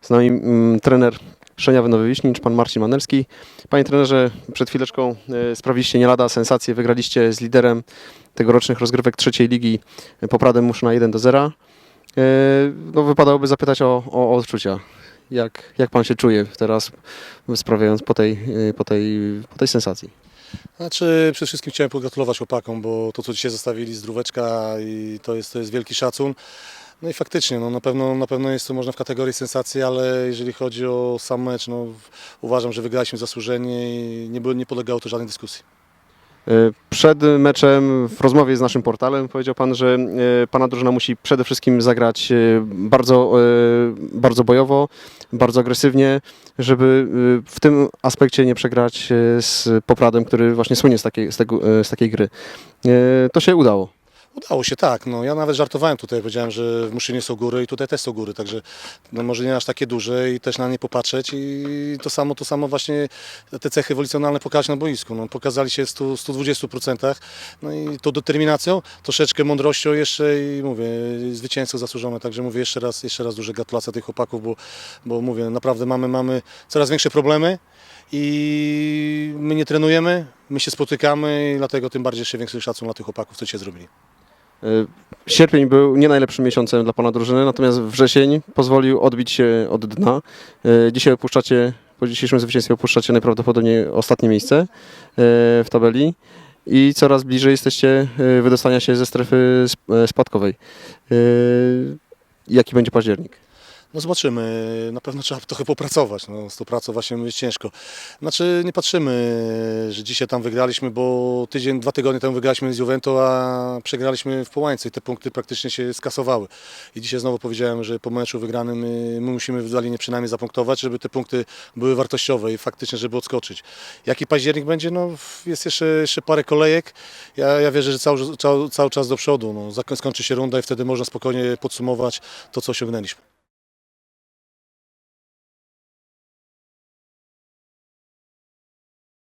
Z nami mm, trener Szeniawy Nowy Wiśnicz, pan Marcin Manelski. Panie trenerze, przed chwileczką e, sprawiliście nie lada sensację, wygraliście z liderem tegorocznych rozgrywek trzeciej ligi e, Popradem Muszyna 1 do 0. E, No, wypadałoby zapytać o, o odczucia. Jak, jak pan się czuje teraz, sprawiając po tej, e, po tej, po tej sensacji? Znaczy, przede wszystkim chciałem pogratulować chłopakom, bo to, co dzisiaj zostawili z dróweczka i to jest, to jest wielki szacun. No i faktycznie, no na, pewno, na pewno jest to można w kategorii sensacji, ale jeżeli chodzi o sam mecz, no, uważam, że wygraliśmy zasłużenie i nie, było, nie podlegało to żadnej dyskusji. E, Przed meczem w rozmowie z naszym portalem powiedział Pan, że e, Pana drużyna musi przede wszystkim zagrać e, bardzo, bardzo bojowo, bardzo agresywnie, żeby w tym aspekcie nie przegrać z Popradem, który właśnie słynie z takiej, z tego, z takiej gry. To się udało. Udało się, tak. No, ja nawet żartowałem tutaj, powiedziałem, że w Muszynie są góry i tutaj też są góry, także no, może nie aż takie duże i też na nie popatrzeć i to samo, to samo właśnie te cechy ewolucjonalne pokazać na boisku. No, pokazali się w 100, 120%, no i tą determinacją, troszeczkę mądrością jeszcze i mówię, zwycięstwo zasłużone, także mówię jeszcze raz, jeszcze raz duże gratulacje tych chłopaków, bo, bo mówię, naprawdę mamy, mamy coraz większe problemy i my nie trenujemy, my się spotykamy i dlatego tym bardziej jeszcze większy szacun dla tych chłopaków, co dzisiaj zrobili. E, Sierpień był nie najlepszym miesiącem dla Pana drużyny, natomiast wrzesień pozwolił odbić się od dna. E, Dzisiaj opuszczacie, po dzisiejszym zwycięstwie opuszczacie najprawdopodobniej ostatnie miejsce e, w tabeli i coraz bliżej jesteście wydostania się ze strefy e, spadkowej. Jaki będzie październik? No zobaczymy, na pewno trzeba trochę popracować, no, z tą pracą właśnie jest ciężko. Znaczy nie patrzymy, że dzisiaj tam wygraliśmy, bo tydzień, dwa tygodnie temu wygraliśmy z Juventus, a przegraliśmy w Połańcu i te punkty praktycznie się skasowały. I dzisiaj znowu powiedziałem, że po meczu wygranym y, my musimy w Dalinie przynajmniej zapunktować, żeby te punkty były wartościowe i faktycznie, żeby odskoczyć. Jaki październik będzie? No jest jeszcze, jeszcze parę kolejek. Ja, ja wierzę, że cały, cały, cały czas do przodu. No, skończy się runda i wtedy można spokojnie podsumować to, co osiągnęliśmy.